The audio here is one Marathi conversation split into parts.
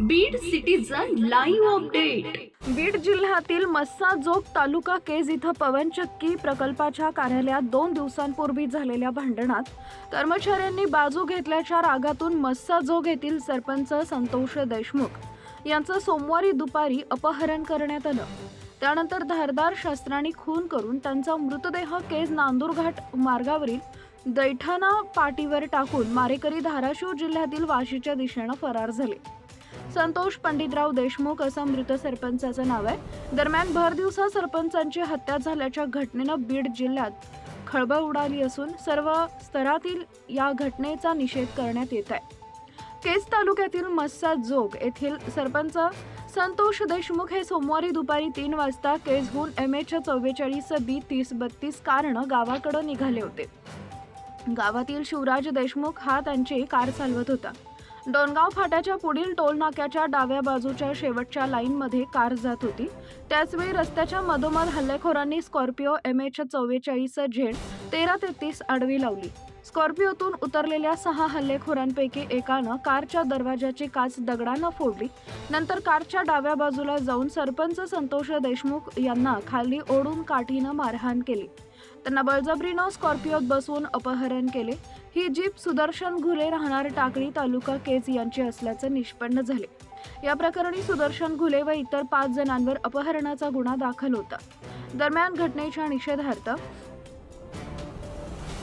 Beed citizen live update Beed जिल्ह्यातील मस्साजोग तालुका केज इथं पवनचक्की प्रकल्पाच्या कार्यालयात दोन दिवसांपूर्वी झालेल्या भांडणात कर्मचाऱ्यांनी बाजू घेतल्याच्या रागातून मस्साजोग येथील सरपंच संतोष देशमुख यांचं सोमवारी दुपारी अपहरण करण्यात आलं. त्यानंतर धारदार शस्त्रांनी खून करून त्यांचा मृतदेह केज नांदूरघाट मार्गावरील दैठाणा पाटीवर टाकून मारेकरी धाराशिव जिल्ह्यातील वाशीच्या दिशेनं फरार झाले. संतोष पंडितराव देशमुख असं मृत सरपंचाचं नाव आहे. दरम्यान भर दिवसा सरपंचांची हत्या झाल्याच्या घटनेनं बीड जिल्ह्यात खळबळ उडाली असून सर्व स्तरातील या घटनेचा निषेध करण्यात येत आहे. केज तालुक्यातील मस्सा जोग येथील सरपंच संतोष देशमुख हे सोमवारी दुपारी तीन वाजता केजहून एम एच चव्वेचाळीस बी तीस बत्तीस कारनं गावाकडे निघाले होते. गावातील शिवराज देशमुख हा त्यांची कार चालवत होता. डोनगाव फाट्याच्या पुढील टोल नाक्याच्या डाव्या बाजूच्या शेवटच्या लाईनमध्ये कार जात होती. त्याचवेळी रस्त्याच्या मधोमध हल्लेखोरांनी स्कॉर्पिओ एम एच चव्वेचाळीस झेड तेरा तेहतीस आडवी लावली. स्कॉर्पिओतून उतरलेल्या सहा हल्लेखोरांपैकी एकानं कारच्या दरवाजाची काच दगडानं फोडली. नंतर कारच्या डाव्या बाजूला जाऊन सरपंच संतोष देशमुख यांना खाली ओढून काठीनं मारहाण केली. त्यांना बळजबरीनं स्कॉर्पिओत बसवून अपहरण केले. ही जीप सुदर्शन घुले राहणार टाकळी तालुका केज यांची असल्याचं निष्पन्न झाले. या प्रकरणी सुदर्शन घुले व इतर पाच जणांवर अपहरणाचा गुन्हा दाखल होता. दरम्यान घटनेच्या निषेधार्थ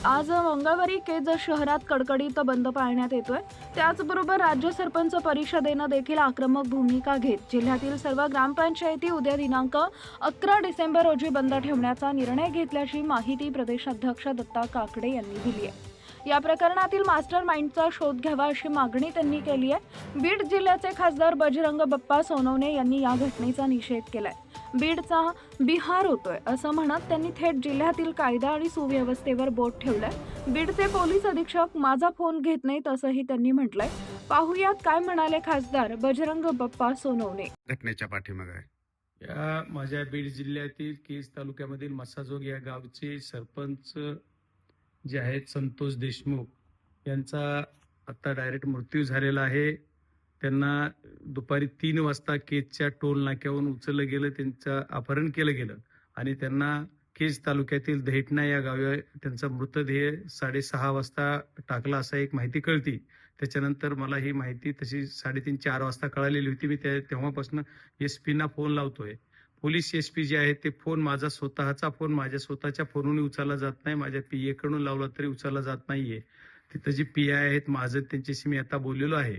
आज मंगळवारी केज शहरात कडकडीत बंद पाळण्यात येतोय. त्याचबरोबर राज्य सरपंच परिषदेनं देखील आक्रमक भूमिका घेत जिल्ह्यातील सर्व ग्रामपंचायती उद्या दिनांक अकरा डिसेंबर रोजी बंद ठेवण्याचा निर्णय घेतल्याची माहिती प्रदेशाध्यक्ष दत्ता काकडे यांनी दिली आहे. या प्रकरणातील मास्टर माइंडचा शोध घ्यावा अशी मागणी त्यांनी केली आहे. बीड जिल्ह्याचे खासदार बजरंग बप्पा सोनवणे यांनी या घटनेचा निषेध केलाय. बीडचा बिहार होतोय असं म्हणत त्यांनी थेट जिल्ह्यातील कायदा आणि सुव्यवस्थेवर बोट ठेवलंय. बीडचे पोलीस अधीक्षक माझा फोन घेत नाहीत असंही त्यांनी म्हटलंय. पाहुयात काय म्हणाले खासदार बजरंग बप्पा सोनवणे. घटनेच्या पाठीमागे. आहे या माझ्या बीड जिल्ह्यातील केज तालुक्यामधील मसाजोग या गावचे सरपंच जे आहेत संतोष देशमुख यांचा आता डायरेक्ट मृत्यू झालेला आहे. त्यांना दुपारी तीन वाजता केजच्या टोल नाक्यावरून उचललं गेलं त्यांचं अपहरण केलं गेलं आणि त्यांना केज तालुक्यातील दहिटणा या गावी त्यांचा मृतदेह साडेसहा वाजता टाकला असा एक माहिती कळती. त्याच्यानंतर मला ही माहिती तशी साडेतीन चार वाजता कळालेली होती. मी त्या तेव्हापासून एस पीना फोन लावतोय. पोलीस एस पी जे आहेत ते फोन माझा स्वतःचा फोन माझ्या स्वतःच्या फोनवरून उचलला जात नाही. माझ्या पीए कडून लावला तरी उचलला जात नाहीये. तिथं जी पी आय आहेत माझं त्यांच्याशी मी आता बोललेलो आहे.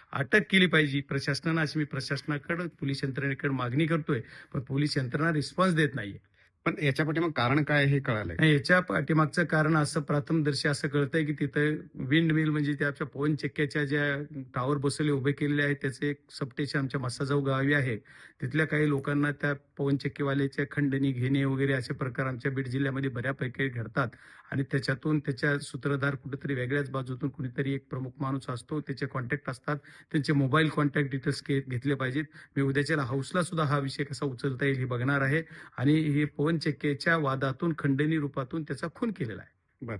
अटक केली पाहिजे. प्रशासनानं अशी मी प्रशासनाकडे पोलीस यंत्रणेकडे मागणी करतोय पण पोलीस यंत्रणा रिस्पॉन्स देत नाहीये. पण याच्या पाठीमागे कारण काय हे कळालंय? आणि याच्या पाठीमागचं कारण असं प्रथमदर्शी असं कळतंय की तिथं विंड मिल म्हणजे त्या पवन चक्क्याच्या ज्या टावर बसवले उभे केलेले आहेत त्याचे एक सबस्टेशन आमच्या मसाजाऊ गावी आहे. तिथल्या काही लोकांना त्या पवन चक्कीवाल्याच्या खंडणी घेणे वगैरे असे प्रकार आमच्या बीड जिल्ह्यामध्ये बऱ्यापैकी घडतात. आणि त्याच्यातून त्याच्या सूत्रधार कुठेतरी वेगळ्याच बाजूतून कुणीतरी एक प्रमुख माणूस असतो त्याचे कॉन्टॅक्ट असतात त्यांचे मोबाईल कॉन्टॅक्ट डिटेल्स घेतले पाहिजेत. मी उद्याच्या हाऊसला सुद्धा हा विषय कसा उचलता येईल हे बघणार आहे. आणि हे पवन चक्केच्या वादातून खंडणी रूपातून त्याचा खून केलेला आहे.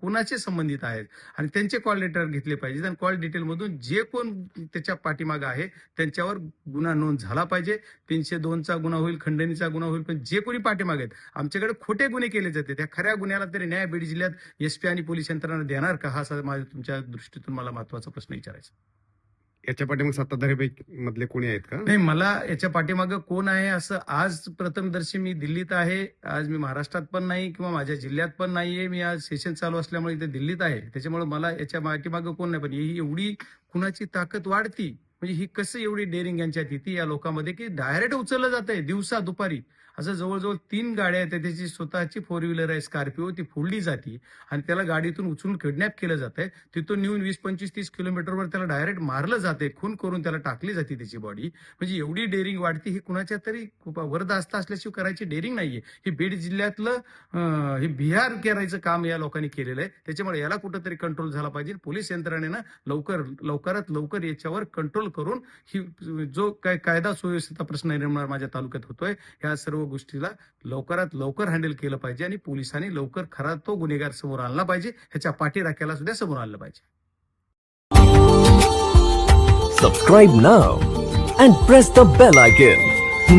कुणाचे संबंधित आहेत? आणि त्यांचे कॉल लेटर घेतले पाहिजेत. आणि कॉल डिटेल मधून जे कोण त्याच्या पाठीमागे आहे त्यांच्यावर गुन्हा नोंद झाला पाहिजे. तीनशे दोनचा गुन्हा होईल खंडणीचा गुन्हा होईल पण जे कोणी पाठीमागे आहेत आमच्याकडे खोटे गुन्हे केले जाते. त्या खऱ्या गुन्ह्याला तरी न्याय बीड जिल्ह्यात एसपी आणि पोलीस यंत्रणा देणार का? हा माझ्या तुमच्या दृष्टीतून मला महत्त्वाचा प्रश्न विचारायचा याच्या पाठीमागे सत्ताधारी मधले कोणी आहेत का? नाही मला याच्या पाठीमागं कोण आहे असं आज प्रथमदर्शी मी दिल्लीत आहे. आज मी महाराष्ट्रात पण नाही किंवा माझ्या जिल्ह्यात पण नाहीये. मी आज सेशन चालू असल्यामुळे इथे दिल्लीत आहे. त्याच्यामुळे मला याच्या पाठीमागे कोण नाही. पण ही एवढी कुणाची ताकद वाढती म्हणजे ही कसं एवढी डेअरिंग यांच्यात येते या लोकांमध्ये की डायरेक्ट उचललं जात आहे दिवसा दुपारी. असं जवळजवळ तीन गाड्या आहेत त्याची स्वतःची फोर व्हीलर आहे स्कॉर्पिओ ती फोडली जाते आणि त्याला गाडीतून उचलून किडनॅप केलं जात आहे तिथून नेऊन वीस पंचवीस तीस किलोमीटरवर त्याला डायरेक्ट मारलं जाते खून करून त्याला टाकली जाते त्याची बॉडी म्हणजे एवढी डेअरिंग वाढती ही कुणाच्या तरी खूप वरदास्त असल्याशिवाय करायची डेअरिंग नाहीये. हे बीड जिल्ह्यातलं हे बिहार करायचं काम या लोकांनी केलेलं आहे. त्याच्यामुळे याला कुठंतरी कंट्रोल झाला पाहिजे. पोलीस यंत्रणेनं लवकर लवकरात लवकर याच्यावर कंट्रोल करून ही जो काय कायदा सुव्यवस्थेचा प्रश्न निर्माण माझ्या तालुक्यात होतोय ह्या सर्व गोष्टीला लवकरात लवकर हँडल केलं पाहिजे आणि पोलिसांनी लवकर खरा तो गुन्हेगार समोर आणला पाहिजे ह्याच्या पाठीराख्याला सुद्धा समोर आणलं पाहिजे Subscribe now and press the bell icon.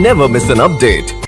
Never miss an update.